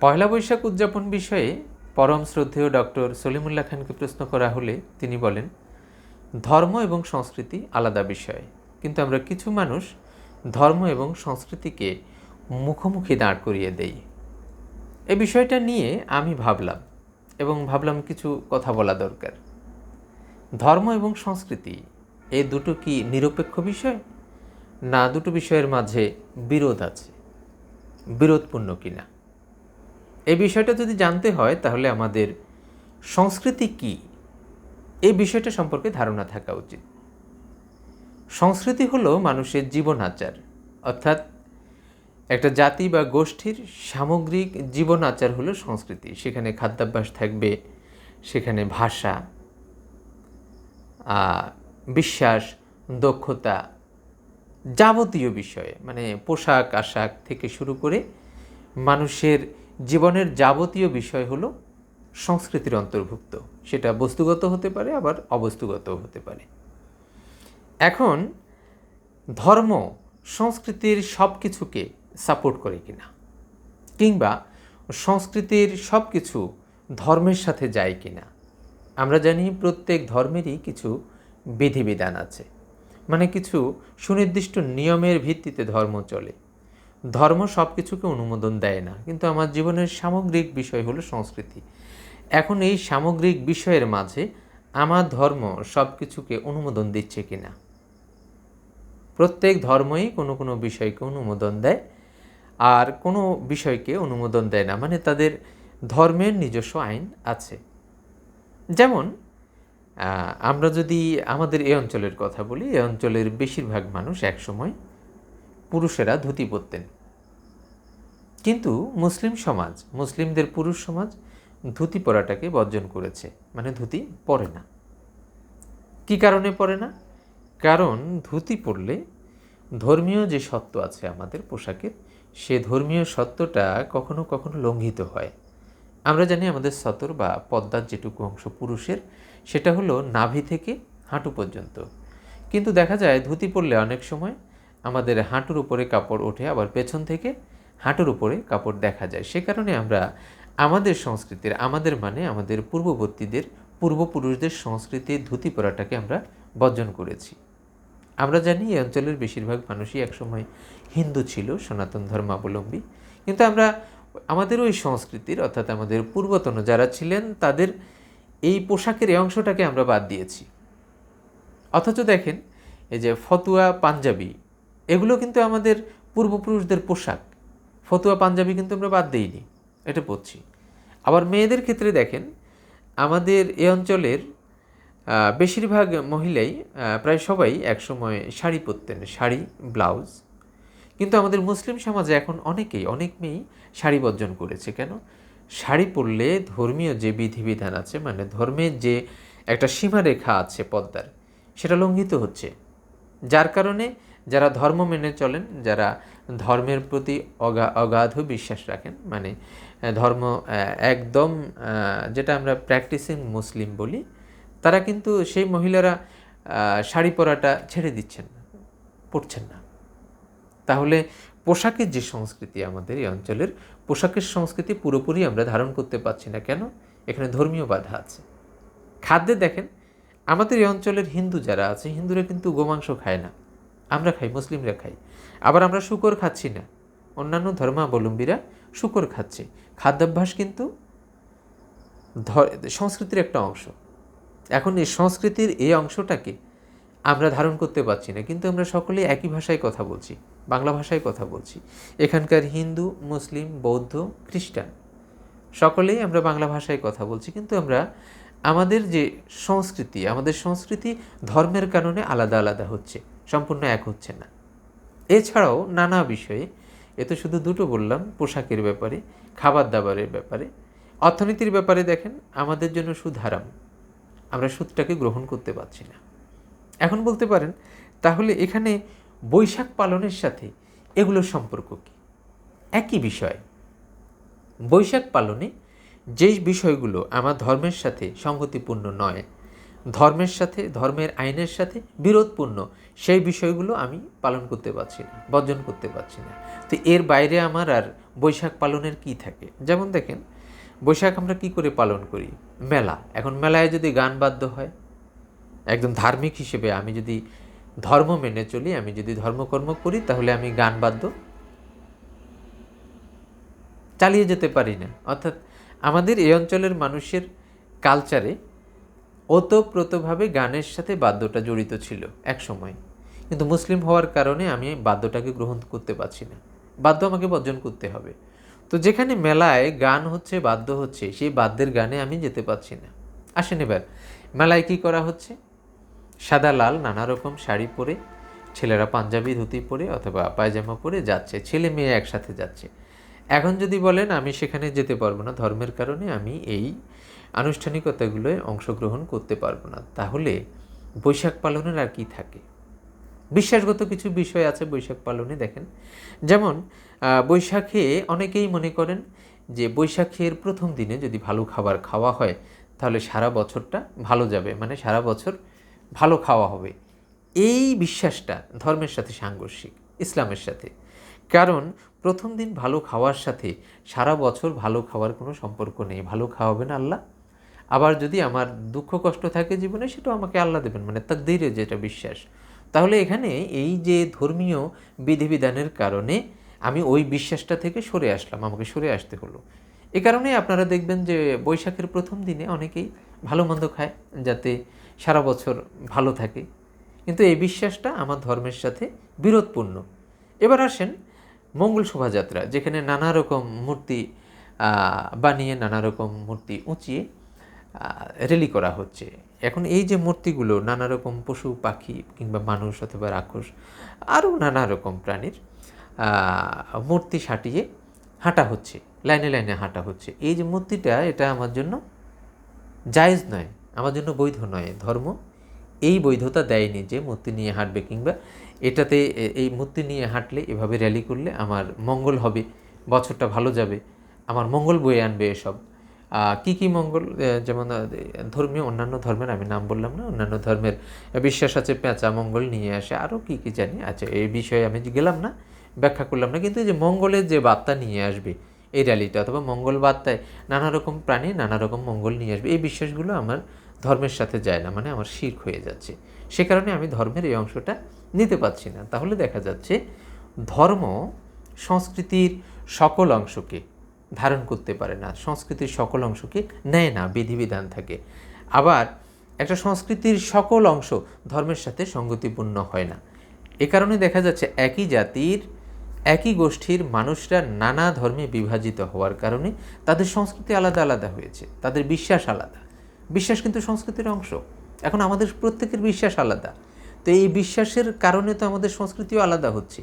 পয়লা বৈশাখ উদযাপন বিষয়ে পরম শ্রদ্ধেয় ডক্টর সলিমুল্লাহ খানকে প্রশ্ন করা হলে তিনি বলেন, ধর্ম এবং সংস্কৃতি আলাদা বিষয়। কিন্তু আমরা কিছু মানুষ ধর্ম এবং সংস্কৃতিকে মুখোমুখি দাঁড় করিয়ে দেই। এই বিষয়টা নিয়ে আমি ভাবলাম এবং ভাবলাম কিছু কথা বলা দরকার। ধর্ম এবং সংস্কৃতি এই দুটো কি নিরপেক্ষ বিষয়? না, দুটো বিষয়ের মাঝে বিরোধ আছে। বিরোধপূর্ণ কিনা? এই বিষয়টা যদি জানতে হয়, তাহলে আমাদের সংস্কৃতি কি? এই বিষয়টা সম্পর্কে ধারণা থাকা উচিত। সংস্কৃতি হলো মানুষের জীবন আচার অর্থাৎ একটা জাতি বা গোষ্ঠীর সামগ্রিক জীবন আচার হলো সংস্কৃতি। সেখানে খাদ্যাভ্যাস থাকবে, সেখানে ভাষা বিশ্বাস, দক্ষতা যাবতীয় বিষয়ে মানে পোশাক আশাক থেকে শুরু করে মানুষের জীবনের যাবতীয় বিষয় হলো সংস্কৃতির অন্তর্ভুক্ত। সেটা বস্তুগত হতে পারে, আবার অবস্তুগত হতে পারে। এখন, ধর্ম, সংস্কৃতির সব কিছুকে সাপোর্ট করে কিনা? কিংবা সংস্কৃতির সব কিছু ধর্মের সাথে যায় কিনা? আমরা জানি প্রত্যেক ধর্মেরই কিছু বিধিবিধান আছে। মানে কিছু সুনির্দিষ্ট নিয়মের ভিত্তিতে ধর্ম চলে। ধর্ম সব কিছুকে অনুমোদন দেয় না। কিন্তু আমার জীবনের সামগ্রিক বিষয় হলো সংস্কৃতি। এখন এই সামগ্রিক বিষয়ের মাঝে আমার ধর্ম সব কিছুকে অনুমোদন দিচ্ছে কিনা? প্রত্যেক ধর্মই কোনো কোনো বিষয়কে অনুমোদন দেয় আর কোনো বিষয়কে অনুমোদন দেয় না মানে তাদের ধর্মের নিজস্ব আইন আছে। যেমন আমরা যদি আমাদের এই অঞ্চলের কথা বলি, এই অঞ্চলের বেশিরভাগ মানুষ একসময় পুরুষেরা ধুতি পরতেন। কিন্তু মুসলিম সমাজ, মুসলিমদের পুরুষ সমাজ ধুতি পরাটাকে বর্জন করেছে। মানে ধুতি পরে না। কি কারণে পরে না? কারণ ধুতি পরলে ধর্মীয় যে সত্য আছে আমাদের পোশাকের, সে ধর্মীয় সত্যটা কখনো কখনো লঙ্ঘিত হয়। আমরা জানি আমাদের সতর বা পদ্মার যেটুকু অংশ পুরুষের, সেটা হলো নাভি থেকে হাঁটু পর্যন্ত। কিন্তু দেখা যায় ধুতি পরলে অনেক সময় আমাদের হাঁটুর উপরে কাপড় ওঠে, আবার পেছন থেকে হাঁটুর উপরে কাপড় দেখা যায়। সে কারণে আমরা আমাদের সংস্কৃতির, আমাদের মানে আমাদের পূর্ববর্তীদের, পূর্বপুরুষদের সংস্কৃতির ধুতি পরাটাকে আমরা বর্জন করেছি। আমরা জানি এই অঞ্চলের বেশিরভাগ মানুষই একসময় হিন্দু ছিল, সনাতন ধর্মাবলম্বী। কিন্তু আমরা আমাদের ওই সংস্কৃতির, অর্থাৎ আমাদের পূর্বতন যারা ছিলেন, তাদের এই পোশাকের এই অংশটাকে আমরা বাদ দিয়েছি। অথচ দেখেন, এই যে ফতুয়া পাঞ্জাবি এগুলো কিন্তু আমাদের পূর্বপুরুষদের পোশাক। ফতুয়া পাঞ্জাবি কিন্তু আমরা বাদ দিইনি, এটা পড়ছি। আবার মেয়েদের ক্ষেত্রে দেখেন, আমাদের এ অঞ্চলের বেশিরভাগ মহিলাই প্রায় সবাই একসময় শাড়ি পরতেন, শাড়ি, ব্লাউজ। কিন্তু আমাদের মুসলিম সমাজে এখন অনেকেই, অনেক মেয়েই শাড়ি বর্জন করেছে। কেন? শাড়ি পরলে ধর্মীয় যে বিধিবিধান আছে মানে ধর্মের যে একটা সীমারেখা আছে পদ্মার সেটা লঙ্ঘিত হচ্ছে। যার কারণে যারা ধর্ম মেনে চলেন, যারা ধর্মের প্রতি অগা, অগাধ বিশ্বাস রাখেন মানে ধর্ম একদম যেটা আমরা প্র্যাকটিসিং মুসলিম বলি, তারা কিন্তু সেই মহিলারা শাড়ি পরাটা ছেড়ে দিচ্ছেন না পড়ছেন না। তাহলে পোশাকের যে সংস্কৃতি আমাদের এই অঞ্চলের, পোশাকের সংস্কৃতি পুরোপুরি আমরা ধারণ করতে পারছি না। কেন? এখানে ধর্মীয় বাধা আছে। খাদ্যে দেখেন, আমাদের এই অঞ্চলের হিন্দু যারা আছে, হিন্দুরা কিন্তু গোমাংস খায় না। আমরা খাই, মুসলিমরা খাই। আবার আমরা শুকর খাচ্ছি না। অন্যান্য ধর্মাবলম্বীরা শুকর খাচ্ছে। খাদ্যাভ্যাস কিন্তু সংস্কৃতির একটা অংশ। এখন এই সংস্কৃতির এই অংশটাকে আমরা ধারণ করতে পারছি না। কিন্তু আমরা সকলে একই ভাষায় কথা বলছি, বাংলা ভাষায় কথা বলছি। এখানকার হিন্দু, মুসলিম, বৌদ্ধ, খ্রিস্টান, সকলেই আমরা বাংলা ভাষায় কথা বলছি। কিন্তু আমরা, আমাদের যে সংস্কৃতি, আমাদের সংস্কৃতি ধর্মের কারণে আলাদা আলাদা হচ্ছে। সম্পূর্ণ এক হচ্ছে না। এছাড়াও নানা বিষয়ে, এ তো শুধু দুটো বললাম, পোশাকের ব্যাপারে খাবার দাবারের ব্যাপারে। অর্থনীতির ব্যাপারে দেখেন, আমাদের জন্য সুদ হারাম। আমরা সুদটাকে গ্রহণ করতে পারছি না। এখন বলতে পারেন, তাহলে এখানে বৈশাখ পালনের সাথে এগুলোর সম্পর্ক কী? একই বিষয়। বৈশাখ পালনে যেই বিষয়গুলো আমার ধর্মের সাথে সংগতিপূর্ণ নয় ধর্মের সাথে, ধর্মের আইনের সাথে বিরোধপূর্ণ। সেই বিষয়গুলো আমি পালন করতে পারছি না, বর্জন করতে পারছি না। তো এর বাইরে আমার আর বৈশাখ পালনের কি থাকে? যেমন দেখেন, বৈশাখ আমরা কি করে পালন করি? মেলা। এখন মেলায় যদি গান বাদ্য হয়, একদম ধার্মিক হিসেবে আমি যদি ধর্ম মেনে চলি, আমি যদি ধর্মকর্ম করি, তাহলে আমি গান বাদ্য চালিয়ে যেতে পারি না। অর্থাৎ আমাদের এই অঞ্চলের মানুষের কালচারে ওতপ্রোতভাবে গানের সাথে বাদ্যটা জড়িত ছিল এক সময় কিন্তু মুসলিম হওয়ার কারণে আমি বাদ্যটাকে গ্রহণ করতে পারছি না। বাদ্য আমাকে বর্জন করতে হবে। তো যেখানে মেলায় গান হচ্ছে, বাদ্য হচ্ছে, সেই বাদ্যের গানে আমি যেতে পারছি না। আসেন এবার, মেলায় কী করা হচ্ছে? সাদা, লাল, নানা রকম শাড়ি পরে, ছেলেরা পাঞ্জাবি ধুতি পরে অথবা পায়জামা পরে যাচ্ছে, ছেলে মেয়ে একসাথে যাচ্ছে। এখন যদি বলেন আমি সেখানে যেতে পারব না, ধর্মের কারণে আমি এই আনুষ্ঠানিকতাগুলোয় অংশগ্রহণ করতে পারব না। তাহলে বৈশাখ পালনের আর কি থাকে? বিশ্বাসগত কিছু বিষয় আছে বৈশাখ পালনে, দেখেন। যেমন বৈশাখে অনেকেই মনে করেন যে বৈশাখের প্রথম দিনে যদি ভালো খাবার খাওয়া হয়, তাহলে সারা বছরটা ভালো যাবে মানে সারা বছর ভালো খাওয়া হবে। এই বিশ্বাসটা ধর্মের সাথে সাংঘর্ষিক, ইসলামের সাথে। কারণ, প্রথম দিন ভালো খাওয়ার সাথে সারা বছর ভালো খাওয়ার কোনো সম্পর্ক নেই। ভালো খাওয়াবেন আল্লাহ আবার যদি আমার দুঃখ কষ্ট থাকে জীবনে, সেটাও আমাকে আল্লাহ দেবেন মানে তাকদিরে যেটা বিশ্বাস। তাহলে এখানে এই যে ধর্মীয় বিধিবিধানের কারণে আমি ওই বিশ্বাসটা থেকে সরে আসলাম, আমাকে সরে আসতে হলো। এ কারণে আপনারা দেখবেন যে বৈশাখের প্রথম দিনে অনেকেই ভালো মন্দ খায়, যাতে সারা বছর ভালো থাকে। কিন্তু এই বিশ্বাসটা আমার ধর্মের সাথে বিরোধপূর্ণ। এবার আসেন মঙ্গল শোভাযাত্রা, যেখানে নানা রকম মূর্তি বানিয়ে নানা রকম মূর্তি উঁচিয়ে রেলি করা হচ্ছে। এখন এই যে মূর্তিগুলো নানা রকম পশু, পাখি কিংবা মানুষ অথবা রাক্ষস, আরও নানা রকম প্রাণীর মূর্তি সাটিয়ে হাঁটা হচ্ছে, লাইনে লাইনে হাঁটা হচ্ছে। এই যে মূর্তিটা, এটা আমার জন্য জায়েজ নয়, আমার জন্য বৈধ নয়, ধর্ম এই বৈধতা দেয়নি যে মূর্তি নিয়ে হাঁটবে কিংবা এটাতে এই মূর্তি নিয়ে হাঁটলে, এভাবে র্যালি করলে আমার মঙ্গল হবে, বছরটা ভালো যাবে, আমার মঙ্গল বয়ে আনবে এসব। কি কি মঙ্গল যেমন ধর্মীয়, অন্যান্য ধর্মের, আমি নাম বললাম না, অন্যান্য ধর্মের বিশ্বাস আছে, পেঁচা, মঙ্গল নিয়ে আসে আরও কি কি জানি আচ্ছা এই বিষয়ে আমি গেলাম না, ব্যাখ্যা করলাম না, কিন্তু এই যে মঙ্গলের যে বার্তা নিয়ে আসবে, এই র্যালিটা, অথবা মঙ্গল বার্তায় নানা রকম প্রাণী, নানা রকম মঙ্গল নিয়ে আসবে, এই বিশ্বাসগুলো আমার ধর্মের সাথে যায় না মানে আমার শির্ক হয়ে যাচ্ছে। সে কারণে আমি ধর্মের এই অংশটা নিতে পারছি না। তাহলে দেখা যাচ্ছে, ধর্ম সংস্কৃতির সকল অংশকে ধারণ করতে পারে না। সংস্কৃতির সকল অংশকে নেয় না, বিধিবিধান থাকে। আবার একটা সংস্কৃতির সকল অংশ ধর্মের সাথে সঙ্গতিপূর্ণ হয় না। এ কারণে দেখা যাচ্ছে একই জাতির, একই গোষ্ঠীর মানুষরা নানা ধর্মে বিভাজিত হওয়ার কারণে তাদের সংস্কৃতি আলাদা আলাদা হয়েছে, তাদের বিশ্বাস আলাদা। বিশ্বাস কিন্তু সংস্কৃতির অংশ। এখন আমাদের প্রত্যেকের বিশ্বাস আলাদা। তো এই বিশ্বাসের কারণে তো আমাদের সংস্কৃতিও আলাদা হচ্ছে।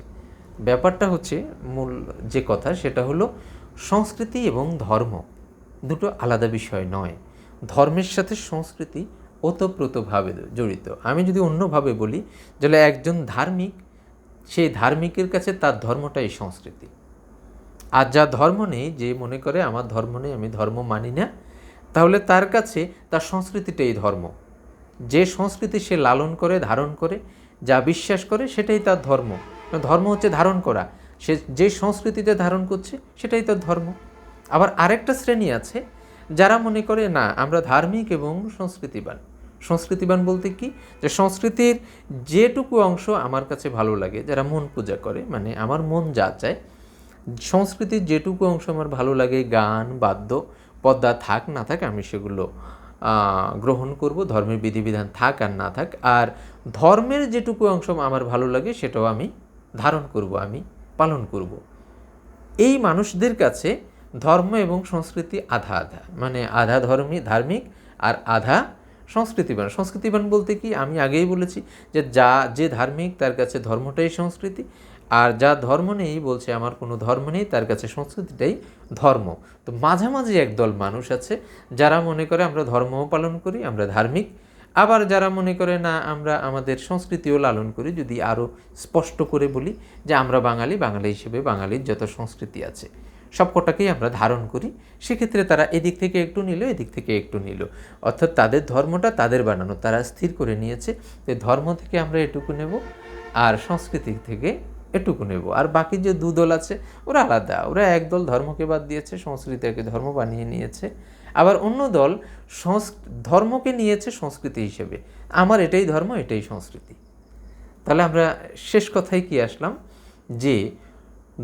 ব্যাপারটা হচ্ছে মূল যে কথা সেটা হলো সংস্কৃতি এবং ধর্ম দুটো আলাদা বিষয় নয়। ধর্মের সাথে সংস্কৃতি ওতপ্রোতভাবে জড়িত। আমি যদি অন্যভাবে বলি তাহলে একজন ধার্মিক, সেই ধার্মিকের কাছে তার ধর্মটাই সংস্কৃতি। আর যা ধর্ম নেই, যে মনে করে, আমার ধর্ম নেই, আমি ধর্ম মানি না, তাহলে তার কাছে তার সংস্কৃতিটাই ধর্ম। যে সংস্কৃতি সে লালন করে, ধারণ করে, যা বিশ্বাস করে, সেটাই তার ধর্ম। ধর্ম হচ্ছে ধারণ করা। সে যে সংস্কৃতিতে ধারণ করছে, সেটাই তার ধর্ম। আবার আরেকটা শ্রেণি আছে, যারা মনে করে, না, আমরা ধার্মিক এবং সংস্কৃতিবান। সংস্কৃতিবান বলতে কি? যে সংস্কৃতির যেটুকু অংশ আমার কাছে ভালো লাগে, যারা মন পূজা করে মানে আমার মন যা চায়, সংস্কৃতির যেটুকু অংশ আমার ভালো লাগে, গান, বাদ্য, পদ্মা থাক, না থাক, আমি সেগুলো গ্রহণ করব, ধর্মের বিধিবিধান থাক আর না থাক। আর ধর্মের যেটুকু অংশ আমার ভালো লাগে, সেটাও আমি ধারণ করব, আমি পালন করব। এই মানুষদের কাছে ধর্ম এবং সংস্কৃতি আধা আধা মানে আধা ধর্মী, ধার্মিক আর আধা সংস্কৃতিবান। সংস্কৃতিবান বলতে কি? আমি আগেই বলেছি যে যা, যে ধার্মিক তার কাছে ধর্মটাই সংস্কৃতি, আর যা ধর্ম নেই বলছে আমার কোনো ধর্ম নেই, তার কাছে সংস্কৃতিটাই ধর্ম। তো মাঝামাঝি একদল মানুষ আছে যারা মনে করে আমরা ধর্মও পালন করি, আমরা ধার্মিক আবার যারা মনে করে, না, আমরা আমাদের সংস্কৃতিও লালন করি, যদি আরও স্পষ্ট করে বলি যে, আমরা বাঙালি বাঙালি হিসেবে বাঙালির যত সংস্কৃতি আছে, সবকটাকেই আমরা ধারণ করি, সেক্ষেত্রে তারা এদিক থেকে একটু নিল, এদিক থেকে একটু নিল। অর্থাৎ তাদের ধর্মটা তাদের বানানো, তারা স্থির করে নিয়েছে যে, ধর্ম থেকে আমরা এটুকু নেব আর সংস্কৃতি থেকে এটুকু নেব। আর বাকি যে দুদল আছে, ওরা আলাদা। ওরা একদল ধর্মকে বাদ দিয়েছে, সংস্কৃতিকে ধর্ম বানিয়ে নিয়েছে। আবার অন্য দল ধর্মকে নিয়েছে সংস্কৃতি হিসেবে। আমার এটাই ধর্ম, এটাই সংস্কৃতি। তাহলে আমরা শেষ কথায় কি আসলাম? যে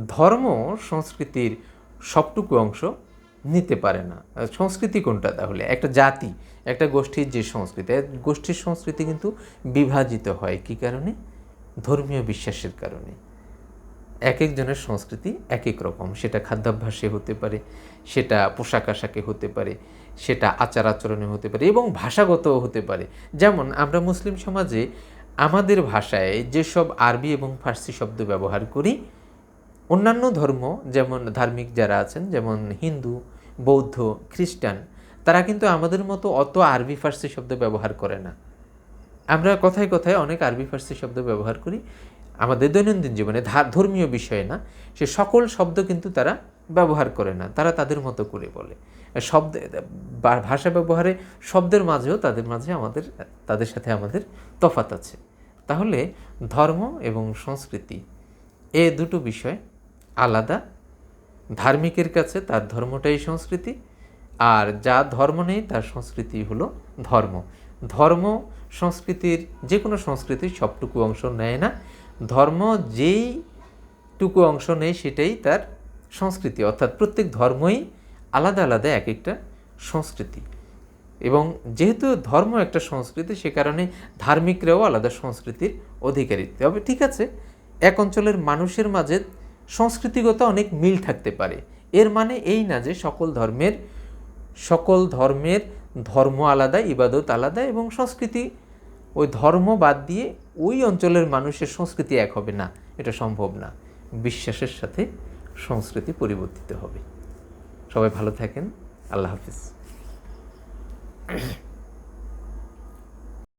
ধর্ম সংস্কৃতির সবটুকু অংশ নিতে পারে না। সংস্কৃতি কোনটা তাহলে? একটা জাতি, একটা গোষ্ঠীর যে সংস্কৃতি গোষ্ঠীর সংস্কৃতি কিন্তু বিভাজিত হয় কি কারণে? ধর্মীয় বিশ্বাসের কারণে। এক একজনের সংস্কৃতি এক এক রকম সেটা খাদ্যাভ্যাসে হতে পারে, সেটা পোশাক আশাকে হতে পারে, সেটা আচার আচরণে হতে পারে এবং ভাষাগতও হতে পারে। যেমন আমরা মুসলিম সমাজে আমাদের ভাষায় যেসব আরবি এবং ফার্সি শব্দ ব্যবহার করি, অন্যান্য ধর্ম, যেমন ধার্মিক যারা আছেন, যেমন হিন্দু, বৌদ্ধ, খ্রিস্টান, তারা কিন্তু আমাদের মতো অত আরবি ফার্সি শব্দ ব্যবহার করে না। আমরা কথায় কথায় অনেক আরবি ফার্সি শব্দ ব্যবহার করি আমাদের দৈনন্দিন জীবনে ধর্মীয় বিষয়ে না, সে সকল শব্দ কিন্তু তারা ব্যবহার করে না, তারা তাদের মতো করে বলে। শব্দ ভাষা ব্যবহারে শব্দের মাঝেও তাদের মাঝে আমাদের, তাদের সাথে আমাদের তফাত আছে। তাহলে ধর্ম এবং সংস্কৃতি এ দুটো বিষয় আলাদা। ধার্মিকের কাছে তার ধর্মটাই সংস্কৃতি, আর যা ধর্ম নেই তার সংস্কৃতি হলো ধর্ম। ধর্ম, সংস্কৃতির যে কোনো সংস্কৃতির সবটুকু অংশ নেয় না ধর্ম যেইটুকু অংশ নেয় সেটাই তার সংস্কৃতি। অর্থাৎ প্রত্যেক ধর্মই আলাদা আলাদা এক একটা সংস্কৃতি। এবং যেহেতু ধর্ম একটা সংস্কৃতি, সে কারণে ধার্মিকরাও আলাদা সংস্কৃতির অধিকারী তবে ঠিক আছে, এক অঞ্চলের মানুষের মাঝে সংস্কৃতিগত অনেক মিল থাকতে পারে। এর মানে এই না যে সকল ধর্মের সকল ধর্মের ধর্ম আলাদা, ইবাদত আলাদা এবং সংস্কৃতি ওই ধর্ম বাদ দিয়ে ওই অঞ্চলের মানুষের সংস্কৃতি এক হবে না, এটা সম্ভব না। বিশ্বাসের সাথে সংস্কৃতি পরিবর্তিত হবে। সবাই ভালো থাকেন, আল্লাহ হাফিজ।